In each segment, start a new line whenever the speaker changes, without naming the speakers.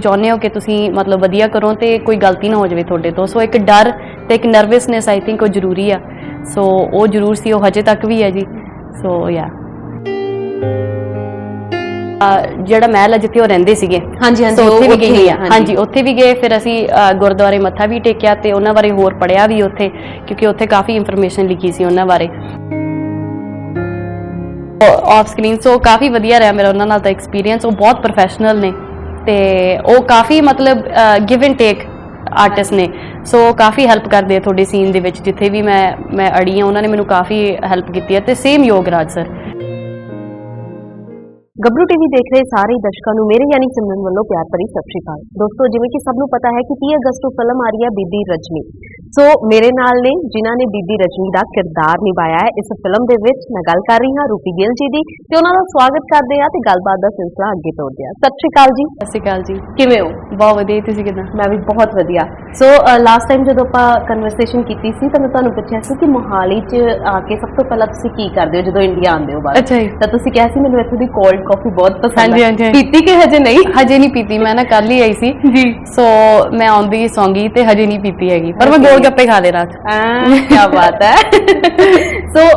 ਚਾਹੁੰਦੇ ਹੋ ਕਿ ਤੁਸੀਂ ਮਤਲਬ ਵਧੀਆ ਕਰੋ ਤੇ ਕੋਈ ਗਲਤੀ ਨਾ ਹੋ ਜਾਵੇ ਤੁਹਾਡੇ ਤੋਂ। ਸੋ ਇੱਕ ਡਰ ਤੇ ਇੱਕ ਨਰਵਸਨੈਸ ਆਈ ਥਿੰਕ ਉਹ ਜ਼ਰੂਰੀ ਆ। ਸੋ ਉਹ ਜ਼ਰੂਰ ਸੀ ਉਹ ਹਜੇ ਤੱਕ ਵੀ ਹੈ ਜੀ। ਸੋ ਯਾ ਜਿਹੜਾ ਮਹਿਲ ਆ ਜਿੱਥੇ ਉਹ ਰਹਿੰਦੇ ਸੀਗੇ।
ਹਾਂਜੀ ਹਾਂਜੀ
ਉੱਥੇ ਵੀ ਗਏ
ਹੀ
ਆ ਹਾਂਜੀ। ਉੱਥੇ ਵੀ ਗਏ ਫਿਰ ਅਸੀਂ ਗੁਰਦੁਆਰੇ ਮੱਥਾ ਵੀ ਟੇਕਿਆ ਤੇ ਉਹਨਾਂ ਬਾਰੇ ਹੋਰ ਪੜਿਆ ਵੀ ਉੱਥੇ ਕਿਉਂਕਿ ਉੱਥੇ ਕਾਫੀ ਇਨਫੋਰਮੇਸ਼ਨ ਲਿਖੀ ਸੀ ਉਹਨਾਂ ਬਾਰੇ। ਆਫ ਸਕਰੀਨ ਸੋ ਕਾਫੀ ਵਧੀਆ ਰਿਹਾ ਮੇਰਾ ਉਹਨਾਂ ਨਾਲ ਦਾ ਐਕਸਪੀਰੀਅੰਸ ਉਹ ਬਹੁਤ ਪ੍ਰੋਫੈਸ਼ਨਲ ਨੇ। ਤੇ ਉਹ ਕਾਫੀ ਮਤਲਬ ਗਿਵ ਐਂਡ ਟੇਕ ਆਰਟਿਸਟ ਨੇ। ਸੋ ਕਾਫੀ ਹੈਲਪ ਕਰਦੇ ਆ ਤੁਹਾਡੇ ਸੀਨ ਦੇ ਵਿੱਚ, ਜਿੱਥੇ ਵੀ ਮੈਂ ਮੈਂ ਅੜੀ ਆ ਉਹਨਾਂ ਨੇ ਮੈਨੂੰ ਕਾਫੀ ਹੈਲਪ ਕੀਤੀ ਹੈ। ਤੇ same Yograj sir
Gabhru TV ਦੇਖ ਰਹੇ ਸਾਰੇ ਦਰਸ਼ਕਾਂ ਨੂੰ ਮੇਰੇ ਯਾਨੀ ਸਿਮਰਨ ਵੱਲੋਂ ਪਿਆਰ ਭਰੀ ਸਤਿ ਸ਼੍ਰੀ ਅਕਾਲ। ਦੋਸਤੋ ਜਿਵੇਂ ਕਿ ਸਭ ਨੂੰ ਪਤਾ ਹੈ ਕਿ 30 ਅਗਸਤ ਨੂੰ ਫਿਲਮ ਆ ਰਹੀ ਹੈ ਬੀਬੀ ਰਜਨੀ। ਸੋ ਮੇਰੇ ਨਾਲ ਨੇ ਜਿਨ੍ਹਾਂ ਨੇ ਬੀਬੀ ਰਜਨੀ ਦਾ ਕਿਰਦਾਰ ਨਿਭਾਇਆ ਹੈ ਇਸ ਫਿਲਮ ਦੇ ਵਿੱਚ ਮੈਂ ਗੱਲ ਕਰ ਰਹੀ ਹਾਂ ਰੂਪੀ ਗਿੱਲ ਜੀ ਦੀ ਤੇ ਉਹਨਾਂ ਦਾ ਸਵਾਗਤ ਕਰਦੇ ਆ ਤੇ ਗੱਲਬਾਤ ਦਾ ਸਿਲਸਿਲਾ ਅੱਗੇ ਤੋਰਦੇ ਆ ਸਤਿ ਸ਼੍ਰੀ ਅਕਾਲ ਜੀ।
ਸਤਿ ਸ਼੍ਰੀ ਅਕਾਲ ਜੀ।
ਕਿਵੇਂ ਹੋ?
ਬਹੁਤ ਵਧੀਆ ਤੁਸੀਂ ਕਿਦਾਂ?
ਮੈਂ ਵੀ ਬਹੁਤ ਵਧੀਆ। ਸੋ ਲਾਸਟ ਟਾਈਮ ਜਦੋਂ ਆਪਾਂ ਕਨਵਰਸੇਸ਼ਨ ਕੀਤੀ ਸੀ ਤਾਂ ਮੈਂ ਤੁਹਾਨੂੰ ਪੁੱਛਿਆ ਸੀ ਕਿ ਮੋਹਾਲੀ 'ਚ ਆ ਕੇ ਸਭ ਤੋਂ ਪਹਿਲਾਂ ਤੁਸੀਂ ਕੀ ਕਰਦੇ ਹੋ ਜਦੋਂ ਇੰਡੀਆ ਆਉਂਦੇ ਹੋ ਬਾਅਦ
ਅੱਛਾ ਜੀ।
ਤਾਂ ਤੁਸੀਂ ਕਿਹਾ ਸੀ ਮੈਨੂੰ ਇੱਥੋਂ ਦੀ ਕੋਲਡ ਕਾਫੀ ਬਹੁਤ ਪਸੰਦ ਹੈ। ਪੀਤੀ ਕਿ ਹਜੇ ਨਹੀਂ?
ਹਜੇ ਨਹੀਂ ਪੀਤੀ ਮੈਂ ਨਾ ਕੱਲ ਹੀ ਆਈ ਸੀ।
ਜੀ।
ਸੋ ਮੈਂ ਆਉਂਦੀ ਸੌਂਗੀ ਤੇ ਹਜੇ ਨਹੀਂ ਪੀਤੀ ਹੈਗੀ। ਪਰ ਮੈਂ. ਗੋਲ ਗੱਪੇ ਖਾ ਲਏ ਰਾਤ।
ਹਾਂ ਕੀ ਬਾਤ ਹੈ। ਸੋ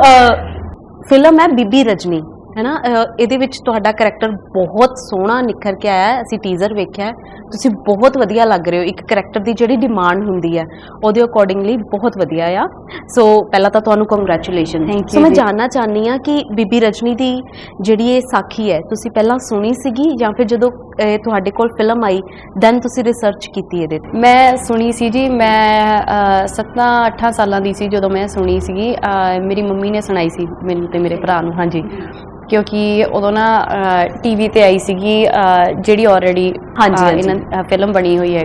ਫਿਲਮ ਹੈ ਬੀਬੀ ਰਜਨੀ ਹੈ ਨਾ? ਅਹ, ਇਹਦੇ ਵਿੱਚ ਤੁਹਾਡਾ ਕੈਰੈਕਟਰ ਬਹੁਤ ਸੋਹਣਾ ਨਿਖਰ ਕੇ ਆਇਆ ਅਸੀਂ ਟੀਜ਼ਰ ਵੇਖਿਆ ਤੁਸੀਂ ਬਹੁਤ ਵਧੀਆ ਲੱਗ ਰਹੇ ਹੋ। ਇੱਕ ਕੈਰੈਕਟਰ ਦੀ ਜਿਹੜੀ ਡਿਮਾਂਡ ਹੁੰਦੀ ਹੈ ਉਹਦੇ ਅਕੋਰਡਿੰਗਲੀ ਬਹੁਤ ਵਧੀਆ ਆ। ਸੋ ਪਹਿਲਾਂ ਤਾਂ ਤੁਹਾਨੂੰ ਕੰਗ੍ਰੈਚੁਲੇਸ਼ਨ
you
ਸੋ ਮੈਂ। ਜਾਨਣਾ ਚਾਹਨੀ ਆ ਕਿ ਬੀਬੀ ਰਜਨੀ ਦੀ ਜਿਹੜੀ ਇਹ ਸਾਖੀ ਹੈ ਤੁਸੀਂ ਪਹਿਲਾਂ ਸੁਣੀ ਸੀਗੀ ਜਾਂ ਫਿਰ ਜਦੋਂ ਤੁਹਾਡੇ ਕੋਲ ਫਿਲਮ ਆਈ ਦੈਨ ਤੁਸੀਂ ਰਿਸਰਚ ਕੀਤੀ ਇਹਦੇ ਤੇ?
ਮੈਂ ਸੁਣੀ ਸੀ ਜੀ। ਮੈਂ 7-8 ਸਾਲਾਂ ਦੀ ਸੀ ਜਦੋਂ ਮੈਂ ਸੁਣੀ ਸੀਗੀ। ਮੇਰੀ ਮੰਮੀ ਨੇ ਸੁਣਾਈ ਸੀ ਮੈਨੂੰ ਤੇ ਮੇਰੇ ਭਰਾ ਨੂੰ ਹਾਂਜੀ। ਕਿਉਂਕਿ ਉਦੋਂ ਨਾ ਟੀਵੀ ਤੇ ਆਈ ਸੀਗੀ ਜਿਹੜੀ ਆਲਰੇਡੀ
ਹਾਂਜੀ।
ਇਹਨਾਂ ਫਿਲਮ ਬਣੀ ਹੋਈ ਹੈ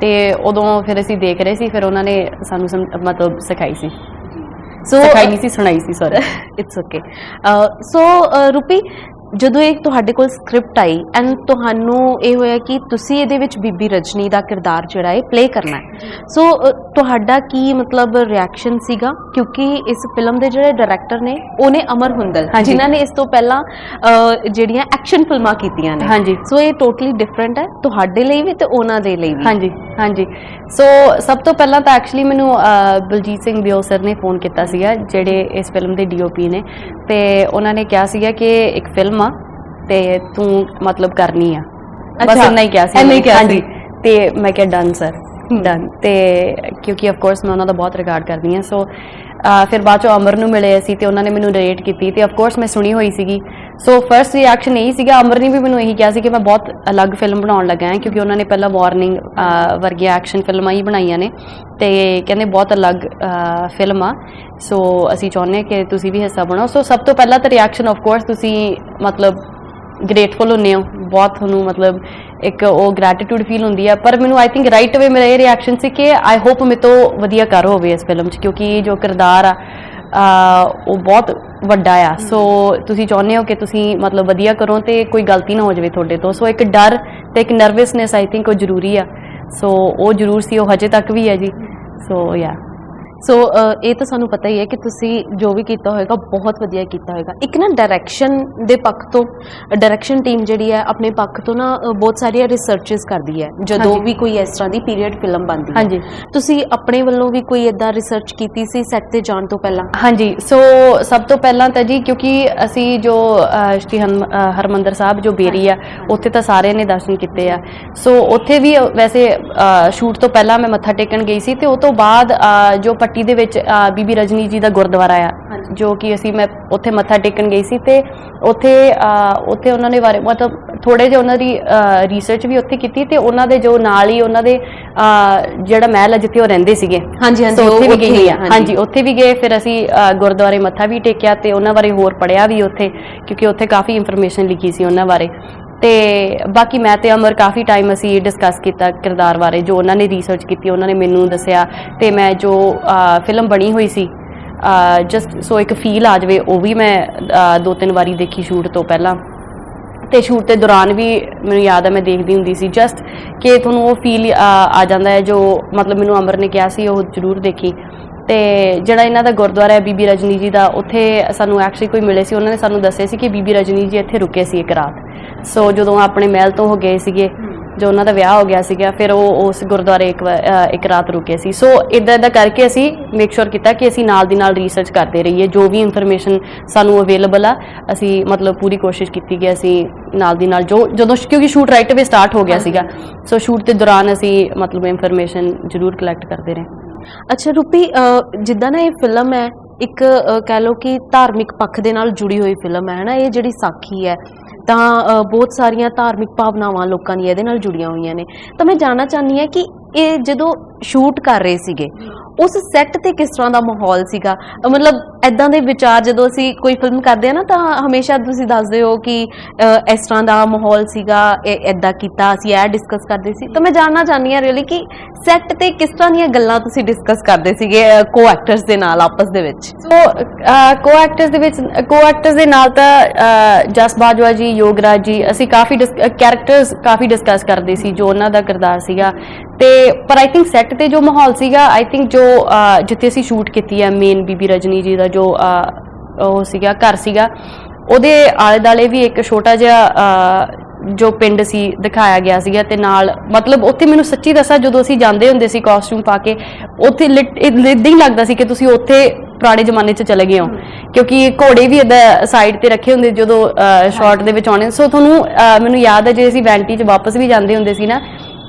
ਤੇ ਉਦੋਂ ਫਿਰ ਅਸੀਂ ਦੇਖ ਰਹੇ ਸੀ ਫਿਰ ਉਹਨਾਂ ਨੇ ਸਾਨੂੰ ਮਤਲਬ ਸਿਖਾਈ ਸੀ।
ਸੋ
ਸਿਖਾਈ ਨਹੀਂ ਸੀ ਸੁਣਾਈ ਸੀ sorry
it's okay so Roopi ਜਦੋਂ ਇਹ ਤੁਹਾਡੇ ਕੋਲ ਸਕ੍ਰਿਪਟ ਆਈ ਐਂਡ ਤੁਹਾਨੂੰ ਇਹ ਹੋਇਆ ਕਿ ਤੁਸੀਂ ਇਹਦੇ ਵਿੱਚ ਬੀਬੀ ਰਜਨੀ ਦਾ ਕਿਰਦਾਰ ਜਿਹੜਾ ਹੈ ਪਲੇ ਕਰਨਾ ਹੈ। ਸੋ ਤੁਹਾਡਾ ਕੀ ਮਤਲਬ ਰਿਐਕਸ਼ਨ ਸੀਗਾ? ਕਿਉਂਕਿ ਇਸ ਫਿਲਮ ਦੇ ਜਿਹੜੇ ਡਾਇਰੈਕਟਰ ਨੇ ਉਹਨੇ ਅਮਰ ਹੁੰਦਲ। ਜਿਨ੍ਹਾਂ ਨੇ ਇਸ ਤੋਂ ਪਹਿਲਾਂ ਜਿਹੜੀਆਂ ਐਕਸ਼ਨ ਫਿਲਮਾਂ ਕੀਤੀਆਂ ਨੇ।
ਹਾਂਜੀ।
ਸੋ ਇਹ ਟੋਟਲੀ ਡਿਫਰੈਂਟ ਹੈ ਤੁਹਾਡੇ ਲਈ ਵੀ ਤੇ ਉਹਨਾਂ ਦੇ ਲਈ ਵੀ।
ਹਾਂਜੀ ਹਾਂਜੀ। ਸੋ ਸਭ ਤੋਂ ਪਹਿਲਾਂ ਤਾਂ ਐਕਚੁਅਲੀ ਮੈਨੂੰ ਬਲਜੀਤ ਸਿੰਘ ਦਿਓ ਸਰ ਨੇ ਫੋਨ ਕੀਤਾ ਸੀਗਾ ਜਿਹੜੇ ਇਸ ਫਿਲਮ ਦੇ ਡੀਓਪੀ ਨੇ। ਤੇ ਉਹਨਾਂ ਨੇ ਕਿਹਾ ਸੀਗਾ ਕਿ ਇੱਕ ਫਿਲਮ ਆ ਤੇ ਤੂੰ ਮਤਲਬ ਕਰਨੀ ਆ। ਬਸ ਇੰਨਾ ਹੀ ਕਿਹਾ ਸੀ ਹਾਂਜੀ। ਤੇ ਮੈਂ ਕਿਹਾ ਡਨ ਸਰ ਡਨ ਤੇ ਕਿਉਂਕਿ ਆਫ ਕੋਰਸ ਮੈਂ ਉਹਨਾਂ ਦਾ ਬਹੁਤ ਰਿਗਾਰਡ ਕਰਦੀ ਹਾਂ ਸੋ ਫਿਰ ਬਾਅਦ ਚੋਂ ਅਮਰ ਨੂੰ ਮਿਲੇ ਸੀ ਤੇ ਉਹਨਾਂ ਨੇ ਮੈਨੂੰ ਰੇਟ ਕੀਤੀ ਤੇ ਆਫ ਕੋਰਸ ਮੈਂ ਸੁਣੀ ਹੋਈ ਸੀਗੀ। ਸੋ ਫਰਸਟ ਰਿਐਕਸ਼ਨ ਇਹੀ ਸੀਗਾ, ਅਮਰ ਨੇ ਵੀ ਮੈਨੂੰ ਇਹੀ ਕਿਹਾ ਸੀ ਕਿ ਮੈਂ ਬਹੁਤ ਅਲੱਗ ਫਿਲਮ ਬਣਾਉਣ ਲੱਗਾ ਹਾਂ, ਕਿਉਂਕਿ ਉਹਨਾਂ ਨੇ ਪਹਿਲਾਂ ਵਾਰਨਿੰਗ ਵਰਗੀਆਂ ਐਕਸ਼ਨ ਫਿਲਮਾਂ ਹੀ ਬਣਾਈਆਂ ਨੇ ਤੇ ਕਹਿੰਦੇ ਬਹੁਤ ਅਲੱਗ ਫਿਲਮ ਆ। ਸੋ ਅਸੀਂ ਚਾਹੁੰਦੇ ਹਾਂ ਕਿ ਤੁਸੀਂ ਵੀ ਹਿੱਸਾ ਬਣਾਓ। ਸੋ ਸਭ ਤੋਂ ਪਹਿਲਾਂ ਤਾਂ ਰਿਐਕਸ਼ਨ ਆਫ ਕੋਰਸ ਤੁਸੀਂ ਮਤਲਬ ਗ੍ਰੇਟਫੁਲ ਹੁੰਨੇ ਹੋ। ਬਹੁਤ ਤੁਹਾਨੂੰ ਮਤਲਬ ਇੱਕ ਉਹ ਗ੍ਰੈਟੀਟਿਊਡ ਫੀਲ ਹੁੰਦੀ ਆ, ਪਰ ਮੈਨੂੰ ਆਈ ਥਿੰਕ ਰਾਈਟ ਅਵੇ ਮੇਰਾ ਇਹ ਰਿਐਕਸ਼ਨ ਸੀ ਕਿ ਆਈ ਹੋਪ ਮੇ ਤੋਂ ਵਧੀਆ ਕਰ ਹੋਵੇ ਇਸ ਫਿਲਮ 'ਚ, ਕਿਉਂਕਿ ਜੋ ਕਿਰਦਾਰ ਆ ਉਹ ਬਹੁਤ ਵੱਡਾ ਆ। ਸੋ ਤੁਸੀਂ ਚਾਹੁੰਦੇ ਹੋ ਕਿ ਤੁਸੀਂ ਮਤਲਬ ਵਧੀਆ ਕਰੋ ਤੇ ਕੋਈ ਗਲਤੀ ਨਾ ਹੋ ਜਾਵੇ ਤੁਹਾਡੇ ਤੋਂ। ਸੋ ਇੱਕ ਡਰ ਤੇ ਇੱਕ ਨਰਵਸਨੈਸ ਆਈ ਥਿੰਕ ਉਹ ਜ਼ਰੂਰੀ ਆ। ਸੋ ਉਹ ਜ਼ਰੂਰ ਸੀ, ਉਹ ਹਜੇ ਤੱਕ ਵੀ ਹੈ ਜੀ। ਸੋ ਯਾ
ਸੋ ਇਹ ਤਾਂ ਸਾਨੂੰ ਪਤਾ ਹੀ ਹੈ ਕਿ ਤੁਸੀਂ ਜੋ ਵੀ ਕੀਤਾ ਹੋਏਗਾ ਬਹੁਤ ਵਧੀਆ ਕੀਤਾ ਹੋਏਗਾ। ਇੱਕ ਨਾ ਡਾਇਰੈਕਸ਼ਨ ਦੇ ਪੱਖ ਤੋਂ ਡਾਇਰੈਕਸ਼ਨ ਟੀਮ ਜਿਹੜੀ ਹੈ ਆਪਣੇ ਪੱਖ ਤੋਂ ਨਾ ਬਹੁਤ ਸਾਰੀਆਂ ਰਿਸਰਚਸ ਕਰਦੀ ਹੈ। ਜਦੋਂ। ਵੀ ਕੋਈ ਇਸ ਤਰ੍ਹਾਂ ਦੀ ਪੀਰੀਅਡ ਫਿਲਮ ਬਣਦੀ ਹੈ।
ਹਾਂਜੀ।
ਤੁਸੀਂ ਆਪਣੇ ਵੱਲੋਂ ਵੀ ਕੋਈ ਇਦਾਂ ਰਿਸਰਚ ਕੀਤੀ ਸੀ ਸੈੱਟ ਤੇ ਜਾਣ ਤੋਂ ਪਹਿਲਾਂ?
ਹਾਂਜੀ। ਸੋ ਸਭ ਤੋਂ ਪਹਿਲਾਂ ਤਾਂ ਜੀ ਕਿਉਂਕਿ ਅਸੀਂ ਜੋ ਸ਼੍ਰੀ ਹਰਮੰਦਰ ਸਾਹਿਬ ਜੋ ਬੇਰੀ ਆ ਉੱਥੇ ਤਾਂ ਸਾਰਿਆਂ ਨੇ ਦਰਸ਼ਨ ਕੀਤੇ ਆ। ਸੋ ਉੱਥੇ ਵੀ ਵੈਸੇ ਸ਼ੂਟ ਤੋਂ ਪਹਿਲਾਂ ਮੈਂ ਮੱਥਾ ਟੇਕਣ ਗਈ ਸੀ ਤੇ ਉਹ ਤੋਂ ਬਾਅਦ ਜੋ ਪੱਟੀ ਦੇ ਵਿੱਚ ਬੀਬੀ ਰਜਨੀ ਜੀ ਦਾ ਗੁਰਦੁਆਰਾ ਆ
ਹਾਂਜੀ।
ਜੋ ਕਿ ਅਸੀਂ ਮੈਂ ਉੱਥੇ ਮੱਥਾ ਟੇਕਣ ਗਈ ਸੀ ਤੇ ਉੱਥੇ ਉੱਥੇ ਉਹਨਾਂ ਨੇ ਬਾਰੇ ਮਤਲਬ ਥੋੜੇ ਜਿਹਾ ਉਹਨਾਂ ਦੀ ਰਿਸਰਚ ਵੀ ਉੱਥੇ ਕੀਤੀ ਤੇ ਉਹਨਾਂ ਦੇ ਜੋ ਨਾਲ ਹੀ ਉਹਨਾਂ ਦੇ ਜਿਹੜਾ ਮਹਿਲ ਆ ਜਿੱਥੇ ਉਹ ਰਹਿੰਦੇ ਸੀਗੇ।
ਹਾਂਜੀ
ਸੋ ਉੱਥੇ ਵੀ ਗਏ ਆ।
ਹਾਂਜੀ।
ਹਾਂਜੀ ਉੱਥੇ ਵੀ ਗਏ ਫਿਰ ਅਸੀਂ ਅ, ਗੁਰਦੁਆਰੇ ਮੱਥਾ ਵੀ ਟੇਕਿਆ ਤੇ ਉਹਨਾਂ ਬਾਰੇ ਹੋਰ ਪੜਿਆ ਵੀ ਉੱਥੇ ਕਿਉਂਕਿ ਉੱਥੇ ਕਾਫੀ ਇਨਫੋਰਮੇਸ਼ਨ ਲਿਖੀ ਸੀ ਉਹਨਾਂ ਬਾਰੇ। ਤੇ ਬਾਕੀ ਮੈਂ ਤੇ ਅਮਰ ਕਾਫੀ ਟਾਈਮ ਅਸੀਂ ਡਿਸਕਸ ਕੀਤਾ ਕਿਰਦਾਰ ਬਾਰੇ, ਜੋ ਉਹਨਾਂ ਨੇ ਰਿਸਰਚ ਕੀਤੀ, ਉਹਨਾਂ ਨੇ ਮੈਨੂੰ ਦੱਸਿਆ ਤੇ ਮੈਂ ਜੋ ਫਿਲਮ ਬਣੀ ਹੋਈ ਸੀ ਜਸਟ ਸੋ ਇੱਕ ਫੀਲ ਆ ਜਾਵੇ, ਉਹ ਵੀ ਮੈਂ ਦੋ ਤਿੰਨ ਵਾਰੀ ਦੇਖੀ ਸ਼ੂਟ ਤੋਂ ਪਹਿਲਾਂ। ਤੇ ਸ਼ੂਟ ਦੇ ਦੌਰਾਨ ਵੀ ਮੈਨੂੰ ਯਾਦ ਹੈ ਮੈਂ ਦੇਖਦੀ ਹੁੰਦੀ ਸੀ ਜਸਟ ਕਿ ਤੁਹਾਨੂੰ ਉਹ ਫੀਲ ਆ ਜਾਂਦਾ ਹੈ ਜੋ ਮਤਲਬ ਮੈਨੂੰ ਅਮਰ ਨੇ ਕਿਹਾ ਸੀ, ਉਹ ਜ਼ਰੂਰ ਦੇਖੀ। ਤੇ ਜਿਹੜਾ ਇਹਨਾਂ ਦਾ ਗੁਰਦੁਆਰਾ ਹੈ ਬੀਬੀ ਰਜਨੀ ਜੀ ਦਾ ਉੱਥੇ ਸਾਨੂੰ ਐਕਚੁਅਲੀ ਕੋਈ ਮਿਲੇ ਸੀ ਉਹਨਾਂ ਨੇ ਸਾਨੂੰ ਦੱਸਿਆ ਸੀ ਕਿ ਬੀਬੀ ਰਜਨੀ ਜੀ ਇੱਥੇ ਰੁਕੇ ਸੀ ਇੱਕ ਰਾਤ। ਸੋ ਜਦੋਂ ਆਪਣੇ ਮਹਿਲ ਤੋਂ ਉਹ ਗਏ ਸੀਗੇ ਜੋ ਉਹਨਾਂ ਦਾ ਵਿਆਹ ਹੋ ਗਿਆ ਸੀਗਾ ਫਿਰ ਉਹ ਉਸ ਗੁਰਦੁਆਰੇ ਇੱਕ ਇੱਕ ਰਾਤ ਰੁਕੇ ਸੀ। ਸੋ ਇਦਾਂ ਇਦਾਂ ਕਰਕੇ ਅਸੀਂ ਮੇਕ ਸ਼ੋਰ ਕੀਤਾ ਕਿ ਅਸੀਂ ਨਾਲ ਦੀ ਨਾਲ ਰਿਸਰਚ ਕਰਦੇ ਰਹੀਏ। ਜੋ ਵੀ ਇਨਫੋਰਮੇਸ਼ਨ ਸਾਨੂੰ ਅਵੇਲੇਬਲ ਆ ਅਸੀਂ ਮਤਲਬ ਪੂਰੀ ਕੋਸ਼ਿਸ਼ ਕੀਤੀ ਕਿ ਅਸੀਂ ਨਾਲ ਦੀ ਨਾਲ ਜੋ ਜਦੋਂ ਕਿਉਂਕਿ ਸ਼ੂਟ ਰਾਈਟ ਅਵੇ ਸਟਾਰਟ ਹੋ ਗਿਆ ਸੀਗਾ। ਸੋ ਸ਼ੂਟ ਦੇ ਦੌਰਾਨ ਅਸੀਂ ਮਤਲਬ ਇਨਫੋਰਮੇਸ਼ਨ ਜ਼ਰੂਰ ਕਲੈਕਟ ਕਰਦੇ ਰਹੇ।
ਅੱਛਾ ਰੂਪੀ ਅ, ਜਿੱਦਾਂ ਨਾ ਇਹ ਫਿਲਮ ਹੈ ਇੱਕ ਕਹਿ ਲਓ ਕਿ ਧਾਰਮਿਕ ਪੱਖ ਦੇ ਨਾਲ ਜੁੜੀ ਹੋਈ ਫਿਲਮ ਹੈ ਨਾ ਇਹ ਜਿਹੜੀ ਸਾਖੀ ਹੈ ਤਾਂ ਬਹੁਤ ਸਾਰੀਆਂ ਧਾਰਮਿਕ ਭਾਵਨਾਵਾਂ ਲੋਕਾਂ ਦੀਆਂ ਇਹਦੇ ਨਾਲ ਜੁੜੀਆਂ ਹੋਈਆਂ ਨੇ। ਤਾਂ ਮੈਂ ਜਾਣਨਾ ਚਾਹੁੰਦੀ ਹਾਂ ਕਿ ਇਹ ਜਦੋਂ ਸ਼ੂਟ ਕਰ ਰਹੇ ਸੀਗੇ। ਉਸ ਸੈੱਟ ਤੇ ਕਿਸ ਤਰ੍ਹਾਂ ਦਾ ਮਾਹੌਲ ਸੀਗਾ? ਮਤਲਬ ਐਦਾਂ ਦੇ ਵਿਚਾਰ ਜਦੋਂ ਅਸੀਂ ਕੋਈ ਫਿਲਮ ਕਰਦੇ ਆ ਨਾ, ਤਾਂ ਹਮੇਸ਼ਾ ਤੁਸੀਂ ਦੱਸਦੇ ਹੋ ਕਿ ਇਸ ਤਰ੍ਹਾਂ ਦਾ ਮਾਹੌਲ ਸੀਗਾ ਐਦਾਂ ਕੀਤਾ, ਅਸੀਂ ਇਹ ਡਿਸਕਸ ਕਰਦੇ ਸੀ। ਤਾਂ ਮੈਂ ਜਾਣਨਾ ਚਾਹਨੀ ਹਾਂ ਰੀਅਲੀ ਕਿ ਸੈੱਟ ਤੇ ਕਿਸ ਤਰ੍ਹਾਂ ਦੀਆਂ ਗੱਲਾਂ ਤੁਸੀਂ ਡਿਸਕਸ ਕਰਦੇ ਸੀਗੇ ਕੋ ਐਕਟਰਸ ਦੇ ਨਾਲ, ਆਪਸ ਦੇ ਵਿੱਚ?
ਸੋ ਕੋ ਐਕਟਰਸ ਦੇ ਵਿੱਚ ਕੋ ਐਕਟਰਸ ਦੇ ਨਾਲ ਤਾਂ ਜਸ ਬਾਜਵਾ ਜੀ ਯੋਗਰਾਜ ਜੀ, ਅਸੀਂ ਕਾਫੀ ਕੈਰੈਕਟਰਸ ਕਾਫੀ ਡਿਸਕਸ ਕਰਦੇ ਸੀ, ਜੋ ਉਹਨਾਂ ਦਾ ਕਿਰਦਾਰ ਸੀਗਾ। ਤੇ, ਪਰ ਆਈ ਥਿੰਕ ਸੈੱਟ ਤੇ ਜੋ ਮਾਹੌਲ ਸੀਗਾ ਆਈ ਥਿੰਕ ਜੋ ਜਿੱਥੇ ਅਸੀਂ ਸ਼ੂਟ ਕੀਤੀ ਹੈ ਮੇਨ ਬੀਬੀ ਰਜਨੀ ਜੀ ਦਾ ਜੋ ਉਹ ਸੀਗਾ, ਘਰ ਸੀਗਾ, ਉਹਦੇ ਆਲੇ ਦਾਲੇ ਵੀ ਇੱਕ ਛੋਟਾ ਜਿਹਾ ਜੋ ਪਿੰਡ ਸੀ, ਦਿਖਾਇਆ ਗਿਆ ਸੀਗਾ ਤੇ ਨਾਲ ਮਤਲਬ ਉੱਥੇ ਮੈਨੂੰ ਸੱਚੀ ਦੱਸਾਂ, ਜਦੋਂ ਅਸੀਂ ਜਾਂਦੇ ਹੁੰਦੇ ਸੀ ਕਾਸਟਿਊਮ ਪਾ ਕੇ, ਉੱਥੇ ਲਿਟ- ਇਦਾਂ ਹੀ ਲੱਗਦਾ ਸੀ ਕਿ ਤੁਸੀਂ ਉੱਥੇ ਪੁਰਾਣੇ ਜ਼ਮਾਨੇ 'ਚ ਚਲੇ ਗਏ ਹੋ। ਕਿਉਂਕਿ ਘੋੜੇ ਵੀ ਇਦਾਂ ਸਾਈਡ ਤੇ ਰੱਖੇ ਹੁੰਦੇ ਜਦੋਂ ਸ਼ਾਰਟ ਦੇ ਵਿੱਚ ਆਉਣੇ। ਸੋ ਤੁਹਾਨੂੰ ਮੈਨੂੰ ਯਾਦ ਹੈ, ਜੇ ਅਸੀਂ ਵੈਂਟੀ 'ਚ ਵਾਪਸ ਵੀ ਜਾਂਦੇ ਹੁੰਦੇ ਸੀ ਨਾ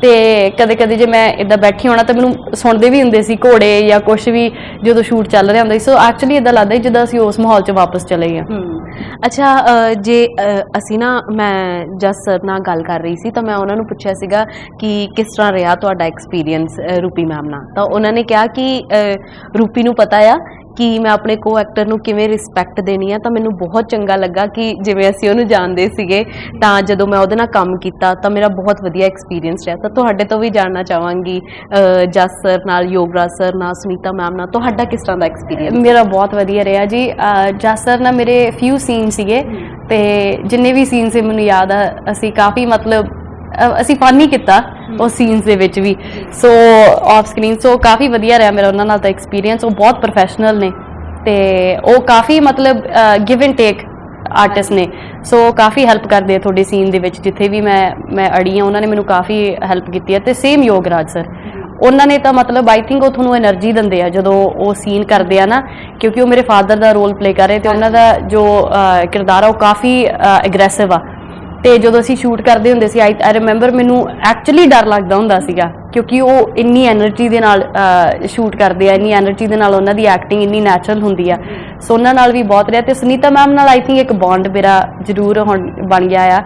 ਤੇ ਕਦੇ ਕਦੇ ਜੇ ਮੈਂ ਇਦਾਂ ਬੈਠੀ ਹੋਣਾ ਤਾਂ ਮੈਨੂੰ ਸੁਣਦੇ ਵੀ ਹੁੰਦੇ ਸੀ ਘੋੜੇ ਜਾਂ ਕੁਝ ਵੀ ਜਦੋਂ ਸ਼ੂਟ ਚੱਲ ਰਿਹਾ ਹੁੰਦਾ ਸੀ। ਸੋ ਐਕਚੁਅਲੀ ਇਦਾਂ ਲੱਗਦਾ ਜਿੱਦਾਂ ਅਸੀਂ ਉਸ ਮਾਹੌਲ 'ਚ ਵਾਪਸ ਚਲੇ ਗਏ
ਅੱਛਾ ਜੇ ਅਸੀਂ ਨਾ, ਮੈਂ ਜਸ ਸਰ ਨਾਲ ਗੱਲ ਕਰ ਰਹੀ ਸੀ ਤਾਂ ਮੈਂ ਉਹਨਾਂ ਨੂੰ ਪੁੱਛਿਆ ਸੀਗਾ ਕਿ ਕਿਸ ਤਰ੍ਹਾਂ ਰਿਹਾ ਤੁਹਾਡਾ ਐਕਸਪੀਰੀਅੰਸ ਰੂਪੀ ਮੈਮ ਨਾਲ? ਤਾਂ ਉਹਨਾਂ ਨੇ ਕਿਹਾ ਕਿ ਰੂਪੀ ਨੂੰ ਪਤਾ ਆ ਕਿ ਮੈਂ ਆਪਣੇ ਕੋ ਐਕਟਰ ਨੂੰ ਕਿਵੇਂ ਰਿਸਪੈਕਟ ਦੇਣੀ ਆ, ਤਾਂ ਮੈਨੂੰ ਬਹੁਤ ਚੰਗਾ ਲੱਗਾ ਕਿ ਜਿਵੇਂ ਅਸੀਂ ਉਹਨੂੰ ਜਾਣਦੇ ਸੀਗੇ, ਤਾਂ ਜਦੋਂ ਮੈਂ ਉਹਦੇ ਨਾਲ ਕੰਮ ਕੀਤਾ, ਤਾਂ ਮੇਰਾ ਬਹੁਤ ਵਧੀਆ ਐਕਸਪੀਰੀਅੰਸ ਰਿਹਾ। ਤਾਂ ਤੁਹਾਡੇ ਤੋਂ ਵੀ ਜਾਣਨਾ ਚਾਹਾਂਗੀ ਜਸ ਸਰ ਨਾਲ, ਯੋਗਰਾਜ ਸਰ ਨਾਲ, ਸੁਨੀਤਾ ਮੈਮ ਨਾਲ, ਤੁਹਾਡਾ ਕਿਸ ਤਰ੍ਹਾਂ ਦਾ ਐਕਸਪੀਰੀਅੰਸ
ਮੇਰਾ ਬਹੁਤ ਵਧੀਆ ਰਿਹਾ ਜੀ। ਜਸ ਸਰ ਨਾਲ ਮੇਰੇ ਫਿਊ ਸੀਨ ਸੀਗੇ, ਤੇ ਜਿੰਨੇ ਵੀ ਸੀਨ ਸੀ, ਮੈਨੂੰ ਯਾਦ ਆ, ਅਸੀਂ ਕਾਫੀ ਮਤਲਬ ਅਸੀਂ ਫਨ ਹੀ ਕੀਤਾ ਉਹ ਸੀਨਸ ਦੇ ਵਿੱਚ ਵੀ। ਸੋ ਆਫ ਸਕਰੀਨ ਸੋ ਕਾਫੀ ਵਧੀਆ ਰਿਹਾ ਮੇਰਾ ਉਹਨਾਂ ਨਾਲ ਤਾਂ ਐਕਸਪੀਰੀਅੰਸ ਉਹ ਬਹੁਤ ਪ੍ਰੋਫੈਸ਼ਨਲ ਨੇ ਤੇ ਉਹ ਕਾਫੀ ਮਤਲਬ ਗਿਵ ਐਂਡ ਟੇਕ ਆਰਟਿਸਟ ਨੇ। ਸੋ ਕਾਫੀ ਹੈਲਪ ਕਰਦੇ ਆ ਤੁਹਾਡੇ ਸੀਨ ਦੇ ਵਿੱਚ ਜਿੱਥੇ ਵੀ ਮੈਂ ਮੈਂ ਅੜੀ ਆ ਉਹਨਾਂ ਨੇ ਮੈਨੂੰ ਕਾਫੀ ਹੈਲਪ ਕੀਤੀ ਹੈ ਤੇ ਸੇਮ ਯੋਗਰਾਜ ਸਰ ਉਹਨਾਂ ਨੇ ਤਾਂ ਮਤਲਬ ਆਈ ਥਿੰਕ ਉਹ ਤੁਹਾਨੂੰ એનર્ਜੀ ਦਿੰਦੇ ਆ ਜਦੋਂ ਉਹ ਸੀਨ ਕਰਦੇ ਆ ਨਾ ਕਿਉਂਕਿ ਉਹ ਮੇਰੇ ਫਾਦਰ ਦਾ ਰੋਲ ਪਲੇ ਕਰ ਰਹੇ ਤੇ ਉਹਨਾਂ ਦਾ ਜੋ ਕਿਰਦਾਰ ਆ ਉਹ ਕਾਫੀ ਐਗਰੈਸਿਵ ਆ। ਤੇ ਜਦੋਂ ਅਸੀਂ ਸ਼ੂਟ ਕਰਦੇ ਹੁੰਦੇ ਸੀ ਆਈ ਰਿਮੈਂਬਰ ਮੈਨੂੰ ਐਕਚੁਅਲੀ ਡਰ ਲੱਗਦਾ ਹੁੰਦਾ ਸੀਗਾ, ਕਿਉਂਕਿ ਉਹ ਇੰਨੀ એનર્ਜੀ ਦੇ ਨਾਲ ਸ਼ੂਟ ਕਰਦੇ ਆ, ਇੰਨੀ એનર્ਜੀ ਦੇ ਨਾਲ ਉਹਨਾਂ ਦੀ ਐਕਟਿੰਗ ਇੰਨੀ ਨੈਚੁਰਲ ਹੁੰਦੀ ਆ। ਸੋ ਉਹਨਾਂ ਨਾਲ ਵੀ ਬਹੁਤ ਰਿਹਾ ਤੇ ਸੁਨੀਤਾ ਮੈਮ ਨਾਲ ਆਈ ਥਿੰਕ ਇੱਕ ਬੌਂਡ ਮੇਰਾ ਜ਼ਰੂਰ ਹੁਣ ਬਣ ਗਿਆ ਆ।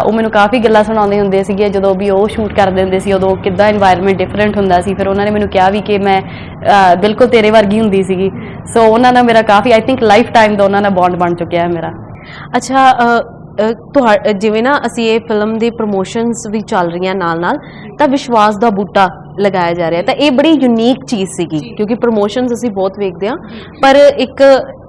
ਉਹ ਮੈਨੂੰ ਕਾਫੀ ਗੱਲਾਂ ਸੁਣਾਉਂਦੇ ਹੁੰਦੇ ਸੀਗੇ, ਜਦੋਂ ਵੀ ਉਹ ਸ਼ੂਟ ਕਰਦੇ ਹੁੰਦੇ ਸੀ, ਉਦੋਂ ਕਿੱਦਾਂ এনवायरमेंट ਡਿਫਰੈਂਟ ਹੁੰਦਾ ਸੀ, ਫਿਰ ਉਹਨਾਂ ਨੇ ਮੈਨੂੰ ਕਿਹਾ ਵੀ ਕਿ ਮੈਂ ਬਿਲਕੁਲ ਤੇਰੇ ਵਰਗੀ ਹੁੰਦੀ ਸੀਗੀ। ਸੋ ਉਹਨਾਂ ਨਾਲ ਮੇਰਾ ਕਾਫੀ ਆਈ ਥਿੰਕ ਲਾਈਫ ਟਾਈਮ ਦਾ ਉਹਨਾਂ ਨਾਲ ਬੌਂਡ ਬਣ ਚੁੱਕਿਆ ਹੈ ਮੇਰਾ।
ਅੱਛਾ ਜਿਵੇਂ ਨਾ ਅਸੀਂ ਇਹ ਫਿਲਮ ਦੀ ਪ੍ਰੋਮੋਸ਼ਨਸ ਵੀ ਚੱਲ ਰਹੀਆਂ ਨਾਲ ਨਾਲ ਤਾਂ ਵਿਸ਼ਵਾਸ ਦਾ ਬੂਟਾ ਲਗਾਇਆ ਜਾ ਰਿਹਾ। ਤਾਂ ਇਹ ਬੜੀ ਯੂਨੀਕ ਚੀਜ਼ ਸੀਗੀ ਕਿਉਂਕਿ ਪ੍ਰੋਮੋਸ਼ਨਸ ਅਸੀਂ ਬਹੁਤ ਵੇਖਦੇ ਆ ਪਰ ਇੱਕ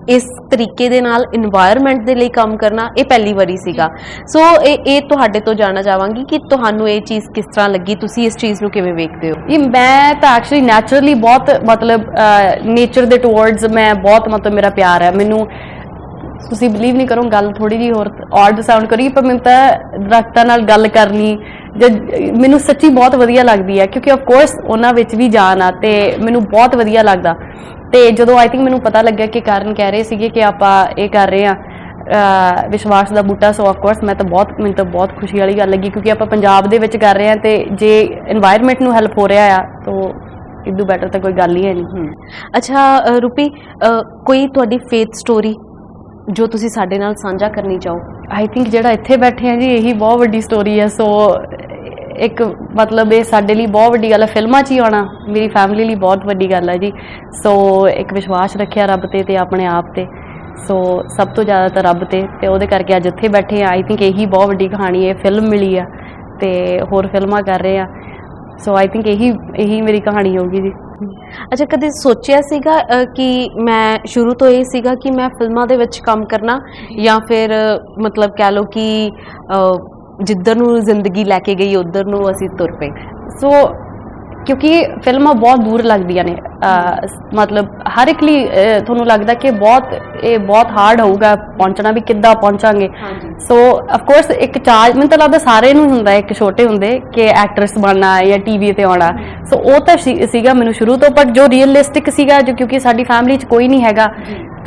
ਇਸ ਤਰੀਕੇ ਦੇ ਨਾਲ এনवायरमेंट ਦੇ ਲਈ ਕੰਮ ਕਰਨਾ ਇਹ ਪਹਿਲੀ ਵਾਰੀ ਸੀਗਾ। ਸੋ ਇਹ ਇਹ ਤੁਹਾਡੇ ਤੋਂ ਜਾਣਨਾ ਚਾਹਾਂਗੀ ਕਿ ਤੁਹਾਨੂੰ ਇਹ ਚੀਜ਼ ਕਿਸ ਤਰ੍ਹਾਂ ਲੱਗੀ ਤੁਸੀਂ ਇਸ ਚੀਜ਼ ਨੂੰ ਕਿਵੇਂ ਵੇਖਦੇ ਹੋ?
ਇਹ ਮੈਂ ਤਾਂ ਐਕਚੁਅਲੀ ਨੇਚਰਲੀ ਬਹੁਤ ਮਤਲਬ ਨੇਚਰ ਦੇ ਟੁਵਰਡਸ ਮੈਂ ਬਹੁਤ ਮਤਲਬ ਮੇਰਾ ਪਿਆਰ ਹੈ। ਮੈਨੂੰ ਤੁਸੀਂ ਬਲੀਵ ਨਹੀਂ ਕਰੋ, ਗੱਲ ਥੋੜੀ ਜੀ ਹੋਰ ਔਡ ਸਾਊਂਡ ਕਰੀ, ਪਰ ਮੈਨੂੰ ਤਾਂ ਦਰਖਤਾਂ ਨਾਲ ਗੱਲ ਕਰਨੀ ਮੈਨੂੰ ਸੱਚੀ ਬਹੁਤ ਵਧੀਆ ਲੱਗਦੀ ਹੈ, ਕਿਉਂਕਿ ਆਫ ਕੋਰਸ ਉਹਨਾਂ ਵਿੱਚ ਵੀ ਜਾਨ ਆ ਤੇ ਮੈਨੂੰ ਬਹੁਤ ਵਧੀਆ ਲੱਗਦਾ। ਤੇ ਜਦੋਂ ਆਈ ਥਿੰਕ ਮੈਨੂੰ ਪਤਾ ਲੱਗਿਆ ਕਿ ਕਾਰਨ ਕਹਿ ਰਹੇ ਸੀਗੇ ਕਿ ਆਪਾਂ ਇਹ ਕਰ ਰਹੇ ਆ ਵਿਸ਼ਵਾਸ ਦਾ ਬੂਟਾ ਸੋ ਆਫ ਕੋਰਸ ਮੈਂ ਤਾਂ ਬਹੁਤ, ਮੈਨੂੰ ਤਾਂ ਬਹੁਤ ਖੁਸ਼ੀ ਵਾਲੀ ਗੱਲ ਲੱਗੀ, ਕਿਉਂਕਿ ਆਪਾਂ ਪੰਜਾਬ ਦੇ ਵਿੱਚ ਕਰ ਰਹੇ ਆ ਤੇ ਜੇ এনवायरमेंट ਨੂੰ ਹੈਲਪ ਹੋ ਰਿਹਾ ਆ, ਤੋਂ ਇਦੋਂ ਬੈਟਰ ਤਾਂ ਕੋਈ ਗੱਲ ਹੀ ਹੈ ਨਹੀਂ
ਅੱਛਾ ਰੂਪੀ ਕੋਈ ਤੁਹਾਡੀ ਫੇਥ ਸਟੋਰੀ ਜੋ ਤੁਸੀਂ ਸਾਡੇ ਨਾਲ ਸਾਂਝਾ ਕਰਨੀ ਚਾਹੋ।
ਆਈ ਥਿੰਕ ਜਿਹੜਾ ਇੱਥੇ ਬੈਠੇ ਆ ਜੀ, ਇਹੀ ਬਹੁਤ ਵੱਡੀ ਸਟੋਰੀ ਹੈ ਸੋ ਇੱਕ ਮਤਲਬ ਇਹ ਸਾਡੇ ਲਈ ਬਹੁਤ ਵੱਡੀ ਗੱਲ ਹੈ ਫਿਲਮਾਂ 'ਚ ਹੀ ਆਉਣਾ ਮੇਰੀ ਫੈਮਿਲੀ ਲਈ ਬਹੁਤ ਵੱਡੀ ਗੱਲ ਹੈ ਜੀ। ਸੋ ਇੱਕ ਵਿਸ਼ਵਾਸ ਰੱਖਿਆ ਰੱਬ ਤੇ ਤੇ ਆਪਣੇ ਆਪ ਤੇ। ਸੋ ਸਭ ਤੋਂ ਜ਼ਿਆਦਾ ਤਾਂ ਰੱਬ ਤੇ ਤੇ ਉਹਦੇ ਕਰਕੇ ਅੱਜ ਇੱਥੇ ਬੈਠੇ ਆ। ਆਈ ਥਿੰਕ ਇਹੀ ਬਹੁਤ ਵੱਡੀ ਕਹਾਣੀ ਹੈ ਫਿਲਮ ਮਿਲੀ ਆ ਤੇ ਹੋਰ ਫਿਲਮਾਂ ਕਰ ਰਹੇ ਆ। ਸੋ ਆਈ ਥਿੰਕ ਇਹੀ ਇਹੀ ਮੇਰੀ ਕਹਾਣੀ ਹੋਊਗੀ ਜੀ।
ਅੱਛਾ ਕਦੇ ਸੋਚਿਆ ਸੀਗਾ ਅ, ਕਿ ਮੈਂ ਸ਼ੁਰੂ ਤੋਂ ਇਹ ਸੀਗਾ ਕਿ ਮੈਂ ਫਿਲਮਾਂ ਦੇ ਵਿੱਚ ਕੰਮ ਕਰਨਾ ਜਾਂ ਫਿਰ ਅ, ਮਤਲਬ ਕਹਿ ਲਓ ਕਿ ਅ, ਜਿੱਧਰ ਨੂੰ ਜ਼ਿੰਦਗੀ ਲੈ ਕੇ ਗਈ ਉਧਰ ਨੂੰ ਅਸੀਂ ਤੁਰ ਪਏ।
ਸੋ ਕਿਉਂਕਿ ਫਿਲਮਾਂ ਬਹੁਤ ਦੂਰ ਲੱਗਦੀਆਂ ਨੇ ਮਤਲਬ ਹਰ ਇੱਕ ਲਈ ਤੁਹਾਨੂੰ ਲੱਗਦਾ ਕਿ ਬਹੁਤ ਇਹ ਬਹੁਤ ਹਾਰਡ ਹੋਊਗਾ ਪਹੁੰਚਣਾ ਵੀ ਕਿੱਦਾਂ ਪਹੁੰਚਾਂਗੇ। ਸੋ ਆਫ ਕੋਰਸ ਇੱਕ ਚਾਰਜ ਮੈਨੂੰ ਤਾਂ ਲੱਗਦਾ ਸਾਰੇ ਨੂੰ ਹੁੰਦਾ ਇੱਕ ਛੋਟੇ ਹੁੰਦੇ ਕਿ ਐਕਟਰਸ ਬਣਨਾ ਜਾਂ ਟੀਵੀ ਤੇ ਆਉਣਾ। ਸੋ ਉਹ ਤਾਂ ਸੀਗਾ ਮੈਨੂੰ ਸ਼ੁਰੂ ਤੋਂ ਪਰ ਜੋ ਰੀਅਲਿਸਟਿਕ ਸੀਗਾ ਜੋ ਕਿਉਂਕਿ ਸਾਡੀ ਫੈਮਿਲੀ 'ਚ ਕੋਈ ਨਹੀਂ ਹੈਗਾ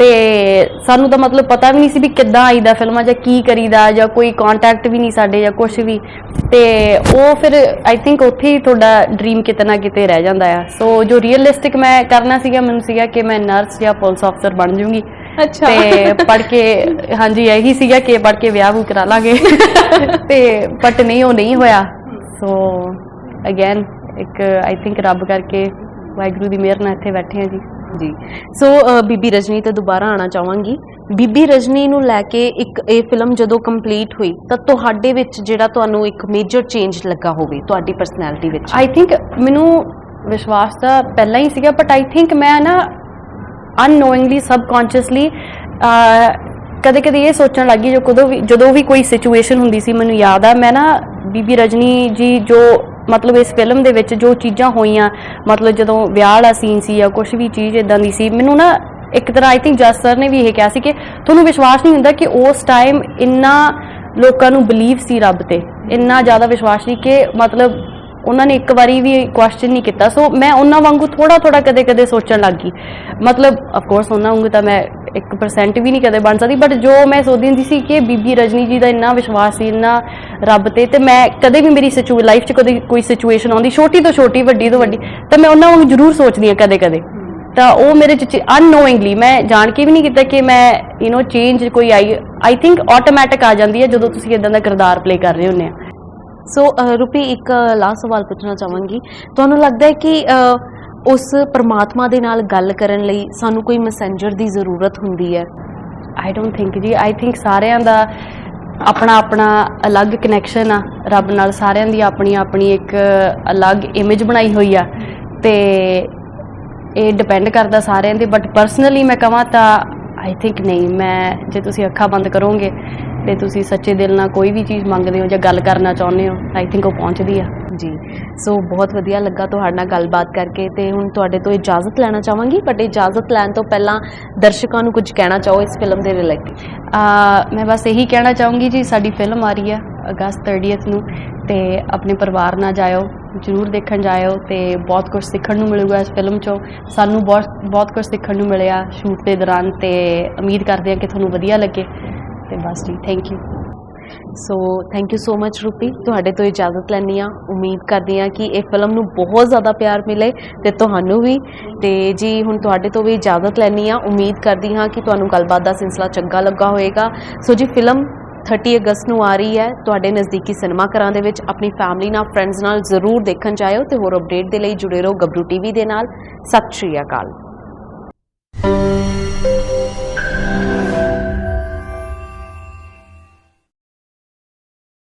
ਤੇ ਸਾਨੂੰ ਤਾਂ ਮਤਲਬ ਪਤਾ ਵੀ ਨਹੀਂ ਸੀ ਵੀ ਕਿੱਦਾਂ ਆਈਦਾ ਫਿਲਮਾਂ ਜਾਂ ਕੀ ਕਰੀਦਾ ਜਾਂ ਕੋਈ ਕੰਟੈਕਟ ਵੀ ਨਹੀਂ ਸਾਡੇ ਜਾਂ ਕੁਝ ਵੀ। ਤੇ ਉਹ ਫਿਰ ਆਈ ਥਿੰਕ ਉੱਥੇ ਹੀ ਤੁਹਾਡਾ ਡ੍ਰੀਮ ਕਿਤੇ ਨਾ ਕਿਤੇ ਰਹਿ ਜਾਂਦਾ ਆ। ਸੋ ਜੋ ਰੀਅਲਿਸਟਿਕ ਮੈਂ ਕਰਨਾ ਸੀਗਾ ਮੈਨੂੰ ਸੀਗਾ ਕਿ ਮੈਂ ਨਰਸ ਜਾਂ ਪੁਲਿਸ ਅਫਸਰ ਬਣ ਜੂੰਗੀ
ਅੱਛਾ।
ਤੇ ਪੜ ਕੇ ਹਾਂਜੀ ਇਹੀ ਸੀਗਾ ਕਿ ਪੜ ਕੇ ਵਿਆਹ ਵੀ ਕਰਾ ਲਾਂਗੇ। ਤੇ ਬਟ ਨਹੀਂ ਉਹ ਨਹੀਂ ਹੋਇਆ। ਸੋ ਅਗੇਨ ਇੱਕ ਆਈ ਥਿੰਕ ਰੱਬ ਕਰਕੇ ਵਾਹਿਗੁਰੂ ਦੀ ਮਿਹਰ ਨਾਲ ਇੱਥੇ ਬੈਠੇ ਹਾਂ ਜੀ।
ਜੀ। ਸੋ ਬੀਬੀ ਰਜਨੀ ਤੇ ਦੁਬਾਰਾ ਆਣਾ ਚਾਹਾਂਗੀ। ਬੀਬੀ ਰਜਨੀ ਨੂੰ ਲੈ ਕੇ ਇੱਕ ਇਹ ਫਿਲਮ ਜਦੋਂ ਕੰਪਲੀਟ ਹੋਈ, ਤਾਂ ਤੁਹਾਡੇ ਵਿੱਚ ਜਿਹੜਾ ਤੁਹਾਨੂੰ ਇੱਕ ਮੇਜਰ ਚੇਂਜ ਲੱਗਾ ਹੋਵੇ, ਤੁਹਾਡੀ ਪਰਸਨੈਲਿਟੀ ਵਿੱਚ।
ਆਈ ਥਿੰਕ ਮੈਨੂੰ ਵਿਸ਼ਵਾਸ ਤਾਂ ਪਹਿਲਾਂ ਹੀ ਸੀਗਾ ਬਟ ਆਈ ਥਿੰਕ ਮੈਂ ਨਾ ਅਨਨੋਇੰਗਲੀ ਸਬਕੌਂਸ਼ੀਅਸਲੀ ਕਦੇ ਕਦੇ ਇਹ ਸੋਚਣ ਲੱਗੀ, ਜੋ ਕਦੋਂ ਵੀ ਜਦੋਂ ਵੀ ਕੋਈ ਸਿਚੁਏਸ਼ਨ ਹੁੰਦੀ ਸੀ, ਮੈਨੂੰ ਯਾਦ ਆ, ਮੈਂ ਨਾ ਬੀਬੀ ਰਜਨੀ ਜੀ ਜੋ ਮਤਲਬ ਇਸ ਫਿਲਮ ਦੇ ਵਿੱਚ ਜੋ ਚੀਜ਼ਾਂ ਹੋਈਆਂ, ਮਤਲਬ ਜਦੋਂ ਵਿਆਹ ਵਾਲਾ ਸੀਨ ਸੀ ਜਾਂ ਕੁਝ ਵੀ ਚੀਜ਼ ਇਦਾਂ ਦੀ ਸੀ, ਮੈਨੂੰ ਨਾ ਇੱਕ ਤਰ੍ਹਾਂ ਆਈ ਥਿੰਕ ਜਸ ਸਰ ਨੇ ਵੀ ਇਹ ਕਿਹਾ ਸੀ ਕਿ ਤੁਹਾਨੂੰ ਵਿਸ਼ਵਾਸ ਨਹੀਂ ਹੁੰਦਾ ਕਿ ਉਸ ਟਾਈਮ ਇੰਨਾ ਲੋਕਾਂ ਨੂੰ ਬਲੀਵ ਸੀ ਰੱਬ ਤੇ, ਇੰਨਾ ਜ਼ਿਆਦਾ ਵਿਸ਼ਵਾਸ ਸੀ ਕਿ ਮਤਲਬ ਉਹਨਾਂ ਨੇ ਇੱਕ ਵਾਰੀ ਵੀ ਕੁਐਸਚਨ ਨਹੀਂ ਕੀਤਾ। ਸੋ ਮੈਂ ਉਹਨਾਂ ਵਾਂਗੂ ਥੋੜਾ ਥੋੜਾ ਕਦੇ ਕਦੇ ਸੋਚਣ ਲੱਗ ਗਈ। ਮਤਲਬ ਆਫ ਕੋਰਸ ਉਹਨਾਂ ਵਾਂਗੂ ਤਾਂ ਮੈਂ 1% ਵੀ ਨਹੀਂ ਕਦੇ ਬਣ ਸਕਦੀ। ਬਟ ਜੋ ਮੈਂ ਸੋਚਦੀ ਹੁੰਦੀ ਸੀ ਕਿ ਬੀਬੀ ਰਜਨੀ ਜੀ ਦਾ ਇੰਨਾ ਵਿਸ਼ਵਾਸ ਸੀ, ਇੰਨਾ ਰੱਬ ਤੇ ਤੇ ਮੈਂ ਕਦੇ ਵੀ ਮੇਰੀ ਸਿਚੂ ਲਾਈਫ 'ਚ ਕਦੇ ਕੋਈ ਸਿਚੁਏਸ਼ਨ ਆਉਂਦੀ, ਛੋਟੀ ਤੋਂ ਛੋਟੀ, ਵੱਡੀ ਤੋਂ ਵੱਡੀ, ਤਾਂ ਮੈਂ ਉਹਨਾਂ ਵਾਂਗੂ ਜ਼ਰੂਰ ਸੋਚਦੀ ਹਾਂ ਕਦੇ ਕਦੇ। ਤਾਂ ਉਹ ਮੇਰੇ ਚ ਅਨਨੋਇੰਗਲੀ ਮੈਂ ਜਾਣ ਕੇ ਵੀ ਨਹੀਂ ਕੀਤਾ ਕਿ ਮੈਂ ਯੂ نو ਚੇਂਜ ਕੋਈ ਆਈ ਆਈ ਥਿੰਕ ਆਟੋਮੈਟਿਕ ਆ ਜਾਂਦੀ ਹੈ ਜਦੋਂ ਤੁਸੀਂ ਇਦਾਂ ਦਾ ਕਿਰਦਾਰ ਪਲੇ ਕਰ ਰਹੇ ਹੁੰਦੇ ਆ।
ਸੋ ਰੂਪੀ, ਇੱਕ ਲਾਸਟ ਸਵਾਲ ਪੁੱਛਣਾ ਚਾਹਾਂਗੀ। ਤੁਹਾਨੂੰ ਲੱਗਦਾ ਹੈ ਕਿ ਉਸ ਪਰਮਾਤਮਾ ਦੇ ਨਾਲ ਗੱਲ ਕਰਨ ਲਈ ਸਾਨੂੰ ਕੋਈ ਮੈਸੇਂਜਰ ਦੀ ਜ਼ਰੂਰਤ ਹੁੰਦੀ ਹੈ?
ਆਈ ਡੋਨਟ ਥਿੰਕ ਜੀ ਆਈ ਥਿੰਕ ਸਾਰਿਆਂ ਦਾ ਆਪਣਾ ਆਪਣਾ ਅਲੱਗ ਕਨੈਕਸ਼ਨ ਆ। ਰੱਬ ਨਾਲ ਸਾਰਿਆਂ ਦੀ ਆਪਣੀ ਆਪਣੀ ਇੱਕ ਅਲੱਗ ਇਮੇਜ ਬਣਾਈ ਹੋਈ ਆ। ਤੇ ਇਹ ਡਿਪੈਂਡ ਕਰਦਾ ਸਾਰਿਆਂ ਦੇ ਬਟ ਪਰਸਨਲੀ ਮੈਂ ਕਹਾਂ ਤਾਂ ਆਈ ਥਿੰਕ ਨਹੀਂ, ਮੈਂ ਜੇ ਤੁਸੀਂ ਅੱਖਾਂ ਬੰਦ ਕਰੋਗੇ ਤੇ ਤੁਸੀਂ ਸੱਚੇ ਦਿਲ ਨਾਲ ਕੋਈ ਵੀ ਚੀਜ਼ ਮੰਗਦੇ ਹੋ ਜਾਂ ਗੱਲ ਕਰਨਾ ਚਾਹੁੰਦੇ ਹੋ ਆਈ ਥਿੰਕ ਉਹ ਪਹੁੰਚਦੀ ਆ।
ਜੀ। ਸੋ ਬਹੁਤ ਵਧੀਆ ਲੱਗਾ ਤੁਹਾਡੇ ਨਾਲ ਗੱਲਬਾਤ ਕਰਕੇ ਤੇ ਹੁਣ ਤੁਹਾਡੇ ਤੋਂ ਇਜਾਜ਼ਤ ਲੈਣਾ ਚਾਹਾਂਗੀ ਬਟ ਇਜਾਜ਼ਤ ਲੈਣ ਤੋਂ ਪਹਿਲਾਂ ਦਰਸ਼ਕਾਂ ਨੂੰ ਕੁਝ ਕਹਿਣਾ ਚਾਹੋ ਇਸ ਫਿਲਮ ਦੇ ਰਿਲੇਟਡ
ਮੈਂ ਬਸ ਇਹੀ ਕਹਿਣਾ ਚਾਹੂੰਗੀ ਜੀ, ਸਾਡੀ ਫਿਲਮ ਆ ਰਹੀ ਹੈ ਅਗਸਤ 30th ਨੂੰ ਤੇ ਆਪਣੇ ਪਰਿਵਾਰ ਨਾਲ ਜਾਇਓ, ਜਰੂਰ ਦੇਖਣ ਜਾਇਓ ਤੇ ਬਹੁਤ ਕੁਝ ਸਿੱਖਣ ਨੂੰ ਮਿਲੂਗਾ ਇਸ ਫਿਲਮ ਚੋਂ। ਸਾਨੂੰ ਬਹੁਤ ਬਹੁਤ ਕੁਝ ਸਿੱਖਣ ਨੂੰ ਮਿਲਿਆ ਸ਼ੂਟ ਦੇ ਦੌਰਾਨ ਤੇ ਉਮੀਦ ਕਰਦੇ ਹਾਂ ਕਿ ਤੁਹਾਨੂੰ ਵਧੀਆ ਲੱਗੇ। ਤੇ ਬਸ ਜੀ thank you
so thank you so much Roopi ਤੁਹਾਡੇ ਤੋਂ ਇਜਾਜ਼ਤ ਲੈਂਦੀ ਹਾਂ। ਉਮੀਦ ਕਰਦੀ ਹਾਂ ਕਿ ਇਹ ਫਿਲਮ ਨੂੰ ਬਹੁਤ ਜ਼ਿਆਦਾ ਪਿਆਰ ਮਿਲੇ ਤੇ ਤੁਹਾਨੂੰ ਵੀ। ਤੇ ਜੀ, ਹੁਣ ਤੁਹਾਡੇ ਤੋਂ ਵੀ ਇਜਾਜ਼ਤ ਲੈਂਦੀ ਹਾਂ। ਉਮੀਦ ਕਰਦੀ ਹਾਂ ਕਿ ਤੁਹਾਨੂੰ ਗੱਲਬਾਤ ਦਾ ਸਿਲਸਿਲਾ ਚੰਗਾ ਲੱਗਾ ਹੋਵੇਗਾ। ਸੋ ਜੀ, ਫਿਲਮ 30 ਅਗਸਤ ਨੂੰ ਆ ਰਹੀ ਹੈ। ਤੁਹਾਡੇ ਨਜ਼ਦੀਕੀ ਸਿਨੇਮਾ ਘਰਾਂ ਦੇ ਵਿੱਚ ਆਪਣੀ ਫੈਮਿਲੀ ਨਾਲ ਫਰੈਂਡਸ ਨਾਲ ਜ਼ਰੂਰ ਦੇਖਣ ਜਾਇਓ ਤੇ ਹੋਰ ਅਪਡੇਟ ਦੇ ਲਈ ਜੁੜੇ ਰਹੋ ਗੱਭਰੂ ਟੀਵੀ ਦੇ ਨਾਲ। ਸਤਿ ਸ਼੍ਰੀ ਅਕਾਲ।